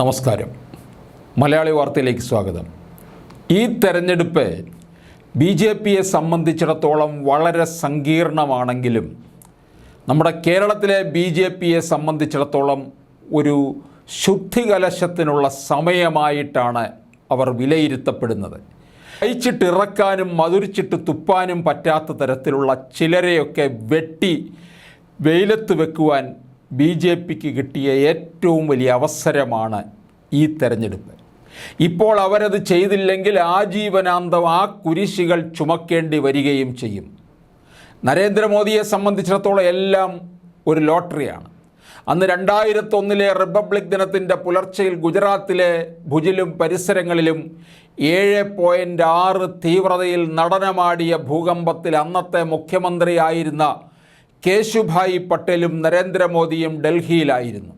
നമസ്കാരം. മലയാളി വാർത്തയിലേക്ക് സ്വാഗതം. ഈ തെരഞ്ഞെടുപ്പ് ബി ജെ പിയെ സംബന്ധിച്ചിടത്തോളം വളരെ സങ്കീർണമാണെങ്കിലും നമ്മുടെ കേരളത്തിലെ ബി ജെ പിയെ സംബന്ധിച്ചിടത്തോളം ഒരു ശുദ്ധികലശത്തിനുള്ള സമയമായിട്ടാണ് അവർ വിലയിരുത്തപ്പെടുന്നത്. അയച്ചിട്ടിറക്കാനും മധുരിച്ചിട്ട് തുപ്പാനും പറ്റാത്ത തരത്തിലുള്ള ചിലരെയൊക്കെ വെട്ടി വെയിലത്ത് വെക്കുവാൻ ബി ജെ പിക്ക് കിട്ടിയ ഏറ്റവും വലിയ അവസരമാണ് ഈ തെരഞ്ഞെടുപ്പ്. ഇപ്പോൾ അവരത് ചെയ്തില്ലെങ്കിൽ ആജീവനാന്തം ആ കുരിശികൾ ചുമക്കേണ്ടി വരികയും ചെയ്യും. നരേന്ദ്രമോദിയെ സംബന്ധിച്ചിടത്തോളം എല്ലാം ഒരു ലോട്ടറിയാണ്. അന്ന് രണ്ടായിരത്തൊന്നിലെ റിപ്പബ്ലിക് ദിനത്തിന്റെ പുലർച്ചയിൽ ഗുജറാത്തിലെ ഭുജിലും പരിസരങ്ങളിലും ഏഴ് പോയിന്റ് ആറ് തീവ്രതയിൽ നടനമാടിയ ഭൂകമ്പത്തിൽ അന്നത്തെ മുഖ്യമന്ത്രിയായിരുന്ന കേശുഭായി പട്ടേലും നരേന്ദ്രമോദിയും ഡൽഹിയിലായിരുന്നു.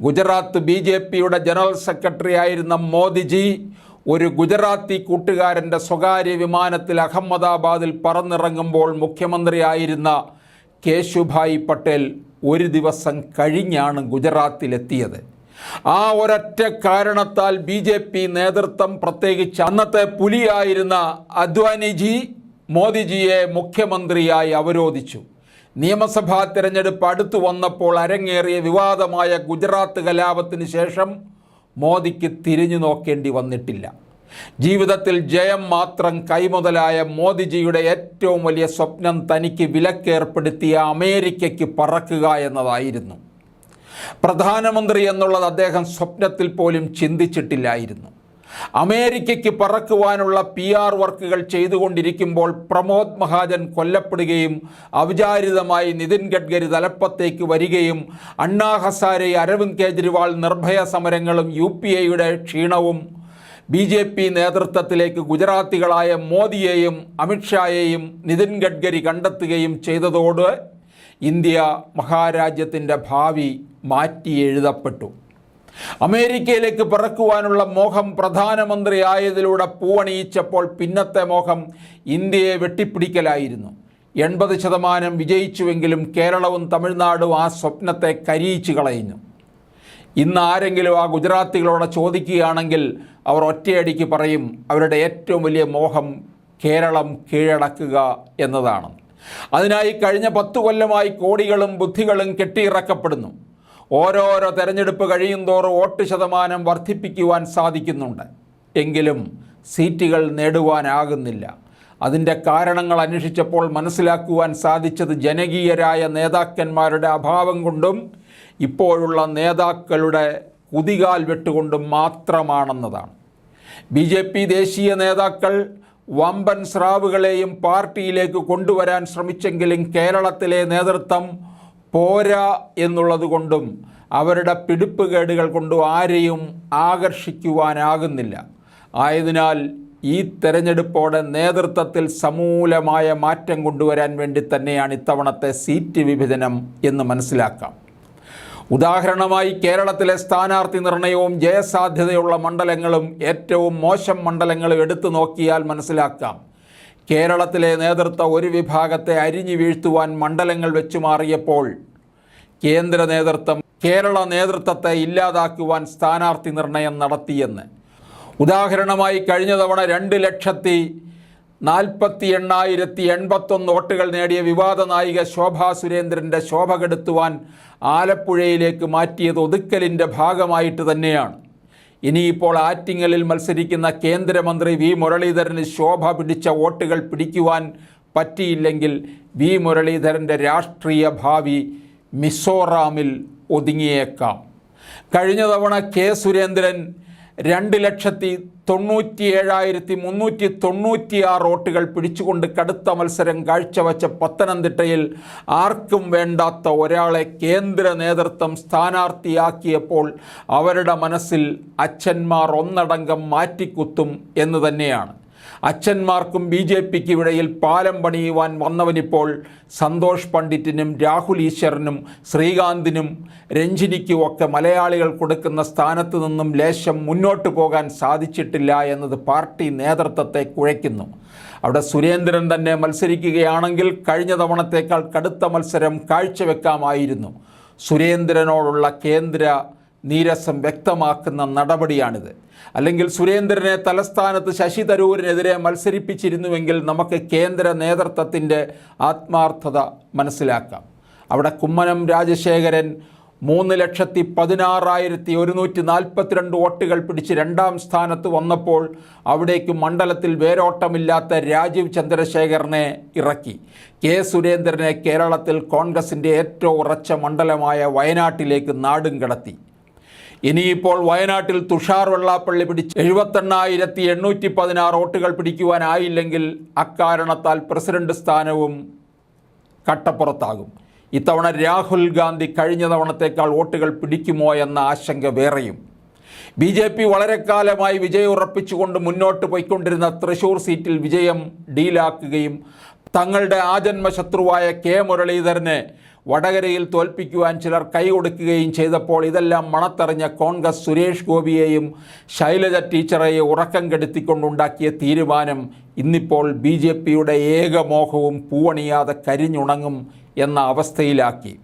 ഗുജറാത്ത് ബി ജെ പിയുടെ ജനറൽ സെക്രട്ടറി ആയിരുന്ന മോദിജി ഒരു ഗുജറാത്തി കൂട്ടുകാരന്റെ സ്വകാര്യ വിമാനത്തിൽ അഹമ്മദാബാദിൽ പറന്നിറങ്ങുമ്പോൾ മുഖ്യമന്ത്രിയായിരുന്ന കേശുഭായ് പട്ടേൽ ഒരു ദിവസം കഴിഞ്ഞാണ് ഗുജറാത്തിലെത്തിയത്. ആ ഒരൊറ്റ കാരണത്താൽ ബി ജെ പി നേതൃത്വം പ്രത്യേകിച്ച് അന്നത്തെ പുലിയായിരുന്ന അദ്വാനിജി മോദിജിയെ മുഖ്യമന്ത്രിയായി അവരോധിച്ചു. നിയമസഭാ തിരഞ്ഞെടുപ്പ് അടുത്തു വന്നപ്പോൾ അരങ്ങേറിയ വിവാദമായ ഗുജറാത്ത് കലാപത്തിന് ശേഷം മോദിക്ക് തിരിഞ്ഞു നോക്കേണ്ടി വന്നിട്ടില്ല. ജീവിതത്തിൽ ജയം മാത്രം കൈമുതലായ മോദിജിയുടെ ഏറ്റവും വലിയ സ്വപ്നം തനിക്ക് വിലക്കേർപ്പെടുത്തിയ അമേരിക്കയ്ക്ക് പറക്കുക എന്നതായിരുന്നു. പ്രധാനമന്ത്രി എന്നുള്ളത് അദ്ദേഹം സ്വപ്നത്തിൽ പോലും ചിന്തിച്ചിട്ടില്ലായിരുന്നു. അമേരിക്കയ്ക്ക് പറക്കുവാനുള്ള പി ആർ വർക്കുകൾ ചെയ്തുകൊണ്ടിരിക്കുമ്പോൾ പ്രമോദ് മഹാജൻ കൊല്ലപ്പെടുകയും അവിചാരിതമായി നിതിൻ ഗഡ്കരി തലപ്പത്തേക്ക് വരികയും അണ്ണാ ഹസാരെ അരവിന്ദ് കെജ്രിവാൾ നിർഭയ സമരങ്ങളും യു പി എയുടെ ക്ഷീണവും ബി ജെ പി നേതൃത്വത്തിലേക്ക് ഗുജറാത്തികളായ മോദിയെയും അമിത്ഷായെയും നിതിൻ ഗഡ്കരി കണ്ടെത്തുകയും ചെയ്തതോട് ഇന്ത്യ മഹാരാജ്യത്തിന്റെ ഭാവി മാറ്റി എഴുതപ്പെട്ടു അമേരിക്കയിലേക്ക് പറക്കുവാനുള്ള മോഹം പ്രധാനമന്ത്രി പ്രധാനമന്ത്രിയായതിലൂടെ പൂവണിയിച്ചപ്പോൾ പിന്നത്തെ മോഹം ഇന്ത്യയെ വെട്ടിപ്പിടിക്കലായിരുന്നു. എൺപത് ശതമാനം വിജയിച്ചുവെങ്കിലും കേരളവും തമിഴ്നാടും ആ സ്വപ്നത്തെ കരിയിച്ചു കളയുന്നു. ഇന്ന് ആരെങ്കിലും ആ ഗുജറാത്തികളോട് ചോദിക്കുകയാണെങ്കിൽ അവർ ഒറ്റയടിക്ക് പറയും അവരുടെ ഏറ്റവും വലിയ മോഹം കേരളം കീഴടക്കുക എന്നതാണ്. അതിനായി കഴിഞ്ഞ പത്തു കൊല്ലമായി കോടികളും ബുദ്ധികളും കെട്ടിയിറക്കപ്പെടുന്നു. ഓരോരോ തെരഞ്ഞെടുപ്പ് കഴിയുന്തോറും വോട്ട് ശതമാനം വർദ്ധിപ്പിക്കുവാൻ സാധിക്കുന്നുണ്ട്. എങ്കിലും സീറ്റുകൾ നേടുവാനാകുന്നില്ല. അതിന്റെ കാരണങ്ങൾ അന്വേഷിച്ചപ്പോൾ മനസ്സിലാക്കുവാൻ സാധിച്ചത് ജനകീയരായ നേതാക്കന്മാരുടെ അഭാവം കൊണ്ടും ഇപ്പോഴുള്ള നേതാക്കളുടെ കുതികാൽ വെട്ടുകൊണ്ടും മാത്രമാണെന്നതാണ്. ബി ജെ പി ദേശീയ നേതാക്കൾ വമ്പൻ സ്രാവുകളെയും പാർട്ടിയിലേക്ക് കൊണ്ടുവരാൻ ശ്രമിച്ചെങ്കിലും കേരളത്തിലെ നേതൃത്വം പോരാ എന്നുള്ളത് കൊണ്ടും അവരുടെ പിടിപ്പുകേടുകൾ കൊണ്ടും ആരെയും ആകർഷിക്കുവാനാകുന്നില്ല. ആയതിനാൽ ഈ തെരഞ്ഞെടുപ്പോടെ നേതൃത്വത്തിൽ സമൂലമായ മാറ്റം കൊണ്ടുവരാൻ വേണ്ടി തന്നെയാണ് ഇത്തവണത്തെ സീറ്റ് വിഭജനം എന്ന് മനസ്സിലാക്കാം. ഉദാഹരണമായി കേരളത്തിലെ സ്ഥാനാർത്ഥി നിർണയവും ജയസാധ്യതയുള്ള മണ്ഡലങ്ങളും ഏറ്റവും മോശം മണ്ഡലങ്ങളും എടുത്തു നോക്കിയാൽ മനസ്സിലാക്കാം. കേരളത്തിലെ നേതൃത്വ ഒരു വിഭാഗത്തെ അരിഞ്ഞു വീഴ്ത്തുവാൻ മണ്ഡലങ്ങൾ വെച്ചു മാറിയപ്പോൾ കേന്ദ്ര നേതൃത്വം കേരള നേതൃത്വത്തെ ഇല്ലാതാക്കുവാൻ സ്ഥാനാർത്ഥി നിർണയം നടത്തിയെന്ന്. ഉദാഹരണമായി കഴിഞ്ഞ തവണ രണ്ട് ലക്ഷത്തി നാൽപ്പത്തി എണ്ണായിരത്തി എൺപത്തൊന്ന് വോട്ടുകൾ നേടിയ വിവാദ നായിക ശോഭാ സുരേന്ദ്രന്റെ ശോഭ കെടുത്തുവാൻ ആലപ്പുഴയിലേക്ക് മാറ്റിയത് ഒതുക്കലിന്റെ ഭാഗമായിട്ട് തന്നെയാണ്. ഇനിയിപ്പോൾ ആറ്റിങ്ങലിൽ മത്സരിക്കുന്ന കേന്ദ്രമന്ത്രി വി. മുരളീധരന് ശോഭ പിടിച്ച വോട്ടുകൾ പിടിക്കുവാൻ പറ്റിയില്ലെങ്കിൽ വി. മുരളീധരന്റെ രാഷ്ട്രീയ ഭാവി മിസോറാമിൽ ഒതുങ്ങിയേക്കാം. കഴിഞ്ഞ തവണ കെ. സുരേന്ദ്രൻ രണ്ട് ലക്ഷത്തി തൊണ്ണൂറ്റി ഏഴായിരത്തി മുന്നൂറ്റി തൊണ്ണൂറ്റിയാറ് വോട്ടുകൾ പിടിച്ചുകൊണ്ട് കടുത്ത മത്സരം കാഴ്ചവെച്ച പത്തനംതിട്ടയിൽ ആർക്കും വേണ്ടാത്ത ഒരാളെ കേന്ദ്ര നേതൃത്വം സ്ഥാനാർത്ഥിയാക്കിയപ്പോൾ അവരുടെ മനസ്സിൽ അച്ഛന്മാർ ഒന്നടങ്കം മാറ്റിക്കുത്തും എന്ന് തന്നെയാണ്. അച്ഛന്മാർക്കും ബി ജെ പിക്ക് ഇടയിൽ പാലം പണിയുവാൻ വന്നവനിപ്പോൾ സന്തോഷ് പണ്ഡിറ്റിനും രാഹുൽ ഈശ്വരനും ശ്രീകാന്തിനും രഞ്ജിനിക്കും ഒക്കെ മലയാളികൾ കൊടുക്കുന്ന സ്ഥാനത്ത് നിന്നും ലേശം മുന്നോട്ട് പോകാൻ സാധിച്ചിട്ടില്ല എന്നത് പാർട്ടി നേതൃത്വത്തെ കുഴയ്ക്കുന്നു. അവിടെ സുരേന്ദ്രൻ തന്നെ മത്സരിക്കുകയാണെങ്കിൽ കഴിഞ്ഞ തവണത്തേക്കാൾ കടുത്ത മത്സരം കാഴ്ചവെക്കാമായിരുന്നു. സുരേന്ദ്രനോടുള്ള കേന്ദ്ര നീരസം വ്യക്തമാക്കുന്ന നടപടിയാണിത്. അല്ലെങ്കിൽ സുരേന്ദ്രനെ തലസ്ഥാനത്ത് ശശി തരൂരിനെതിരെ മത്സരിപ്പിച്ചിരുന്നുവെങ്കിൽ നമുക്ക് കേന്ദ്ര നേതൃത്വത്തിന്റെ ആത്മാർത്ഥത മനസ്സിലാക്കാം. അവിടെ കുമ്മനം രാജശേഖരൻ മൂന്ന് ലക്ഷത്തി പതിനാറായിരത്തി ഒരുന്നൂറ്റി നാൽപ്പത്തിരണ്ട് വോട്ടുകൾ പിടിച്ച് രണ്ടാം സ്ഥാനത്ത് വന്നപ്പോൾ അവിടേക്ക് മണ്ഡലത്തിൽ വേരോട്ടമില്ലാത്ത രാജീവ് ചന്ദ്രശേഖരനെ ഇറക്കി. കെ സുരേന്ദ്രനെ കേരളത്തിൽ കോൺഗ്രസിന്റെ ഏറ്റവും ഉറച്ച മണ്ഡലമായ വയനാട്ടിലേക്ക് നാടും കടത്തി. ഇനിയിപ്പോൾ വയനാട്ടിൽ തുഷാർ വെള്ളാപ്പള്ളി പിടിച്ച് എഴുപത്തെണ്ണായിരത്തി എണ്ണൂറ്റി പതിനാറ് വോട്ടുകൾ പിടിക്കുവാനായില്ലെങ്കിൽ അക്കാരണത്താൽ പ്രസിഡന്റ് സ്ഥാനവും കട്ടപ്പുറത്താകും. ഇത്തവണ രാഹുൽ ഗാന്ധി കഴിഞ്ഞ തവണത്തേക്കാൾ വോട്ടുകൾ പിടിക്കുമോ എന്ന ആശങ്ക വേറെയും. ബി ജെ പി വളരെ കാലമായി വിജയം ഉറപ്പിച്ചുകൊണ്ട് മുന്നോട്ട് പോയിക്കൊണ്ടിരുന്ന തൃശൂർ സീറ്റിൽ വിജയം ഡീലാക്കുകയും തങ്ങളുടെ ആജന്മ ശത്രുവായ കെ മുരളീധരനെ വടകരയിൽ തോൽപ്പിക്കുവാൻ ചിലർ കൈകൊടുക്കുകയും ചെയ്തപ്പോൾ ഇതെല്ലാം മണത്തറിഞ്ഞ കോൺഗ്രസ് സുരേഷ് ഗോപിയെയും ശൈലജ ടീച്ചറെയും ഉറക്കം കെടുത്തിക്കൊണ്ടുണ്ടാക്കിയ തീരുമാനം ഇന്നിപ്പോൾ ബി ജെ പിയുടെ ഏകമോഹവും പൂവണിയാതെ കരിഞ്ഞുണങ്ങും എന്ന അവസ്ഥയിലാക്കി.